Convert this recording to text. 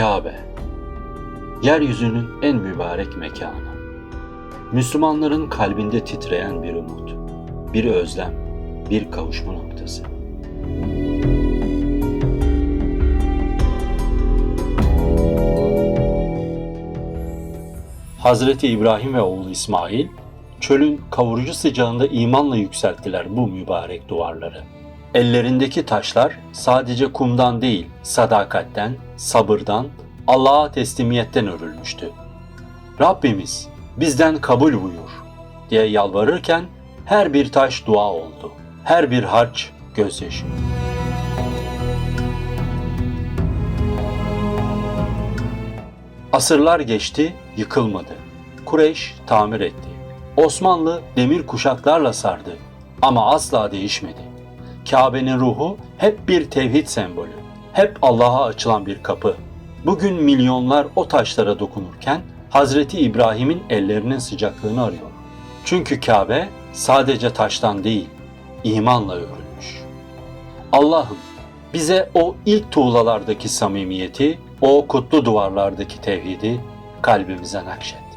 Kabe Yeryüzünün en mübarek mekanı. Müslümanların kalbinde titreyen bir umut, bir özlem, bir kavuşma noktası. Hazreti İbrahim ve oğlu İsmail, çölün kavurucu sıcağında imanla yükselttiler bu mübarek duvarları. Ellerindeki taşlar sadece kumdan değil, sadakatten, sabırdan, Allah'a teslimiyetten örülmüştü. Rabbimiz bizden kabul buyur diye yalvarırken her bir taş dua oldu. Her bir harç gözyaşı. Asırlar geçti, yıkılmadı. Kureyş tamir etti. Osmanlı demir kuşaklarla sardı ama asla değişmedi. Kabe'nin ruhu hep bir tevhid sembolü. Hep Allah'a açılan bir kapı. Bugün milyonlar o taşlara dokunurken Hazreti İbrahim'in ellerinin sıcaklığını arıyor. Çünkü Kabe sadece taştan değil, imanla örülmüş. Allah'ım bize o ilk tuğlalardaki samimiyeti, o kutlu duvarlardaki tevhidi kalbimize nakşet.